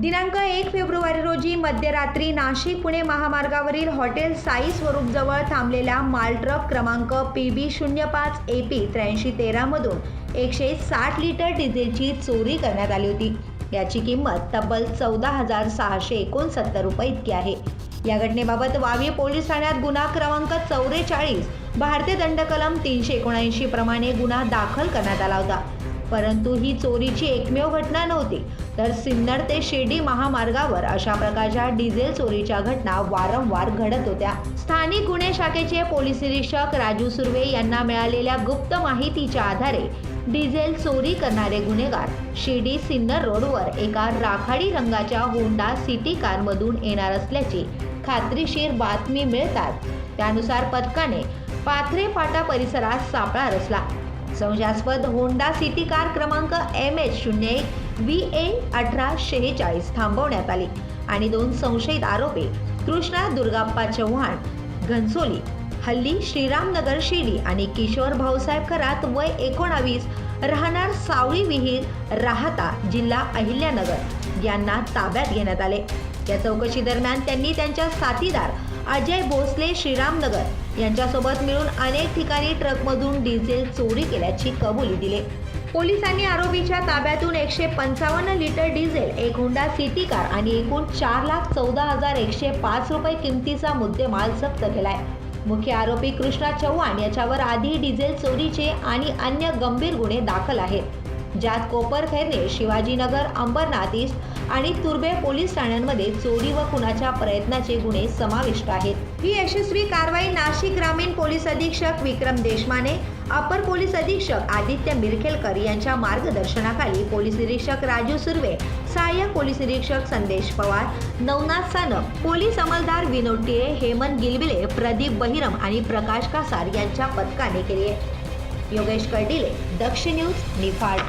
दिनांक एक फेब्रुवारी रोजी मध्यरात्री नाशिक पुणे महामार्गावरील हॉटेल साई स्वरूपजवळ थांबलेल्या मालट्रक क्रमांक पी बी शून्य पाच ए पी त्र्याऐंशी तेरामधून एकशे साठ लिटर डिझेलची चोरी करण्यात आली होती. याची किंमत तब्बल चौदा हजार सहाशे एकोणसत्तर रुपये इतकी आहे. या घटनेबाबत वावी पोलीस ठाण्यात गुन्हा क्रमांक चौवेचाळीस भारतीय दंड कलम तीनशे एकोणऐंशी प्रमाणे गुन्हा दाखल करण्यात आला होता. परंतु ही चोरीची एकमेव घटना नव्हती. तर सिन्नर ते शिर्डी महामार्गावर अशा प्रकारच्या डिझेल चोरीच्या घटना वारंवार घडत होत्या. स्थानिक गुन्हे शाखेचे पोलीस निरीक्षक राजू सुर्वे यांना मिळालेल्या गुप्त माहितीच्या आधारे डिझेल चोरी करणारे गुन्हेगार शिर्डी सिन्नर रोडवर एका राखाडी रंगाच्या होंडा सिटी कारमधून येणार असल्याची खात्रीशीर बातमी मिळतात त्यानुसार पथकाने पाथरे फाटा परिसरात सापळा रचला. संशयास्पद होंडा सिटी कार क्रमांक एम एच शून्य एक व्ही ए अठरा शेहेचाळीस थांबवण्यात आली. आणि दोन संशयित आरोपी कृष्णा दुर्गाप्पा चव्हाण घनसोली हल्ली श्रीरामनगर शिर्डी आणि किशोर भाऊसाहेब खरात वय एकोणावीस राहणार सावळी विहीर राहता जिल्हा अहिल्यानगर यांना ताब्यात घेण्यात आले. या चौकशी दरम्यान त्यांनी त्यांच्या साथीदार अजय भोसले श्रीरामनगर यांच्यासोबत मिळून अनेक ठिकाणी ट्रकमधून डिझेल चोरी केल्याची कबुली दिली. पोलिसांनी आरोपीच्या ताब्यातून एकशे पंचावन्न लिटर डिझेल एक हुंडा सिटी कार आणि एकूण चार लाख चौदा हजार एकशे पाच रुपये किमतीचा मुद्देमाल जप्त केलाय. मुख्य आरोपी कृष्णा चव्हाण याच्यावर आधी डिझेल चोरीचे आणि अन्य गंभीर गुन्हे दाखल आहेत. ज्यात कोपरखैरने शिवाजीनगर अंबरनाथ ईस्ट आणि तुर्बे पोलीस ठाण्यांमध्ये चोरी व खुनाच्या प्रयत्नाचे गुन्हे समाविष्ट आहेत. ही यशस्वी कारवाई नाशिक ग्रामीण पोलीस अधीक्षक विक्रम देशमाने अपर पोलीस अधीक्षक आदित्य मिरखेलकर यांच्या मार्गदर्शनाखाली पोलीस निरीक्षक राजू सुर्वे सहाय्यक पोलीस निरीक्षक संदेश पवार नवनाथ सानप पोलीस अंमलदार विनोद टिळे हेमंत गिलबिले प्रदीप बहिरम आणि प्रकाश कासार यांच्या पथकाने केली आहे. योगेश कर्डिले दक्ष न्यूज निफाड.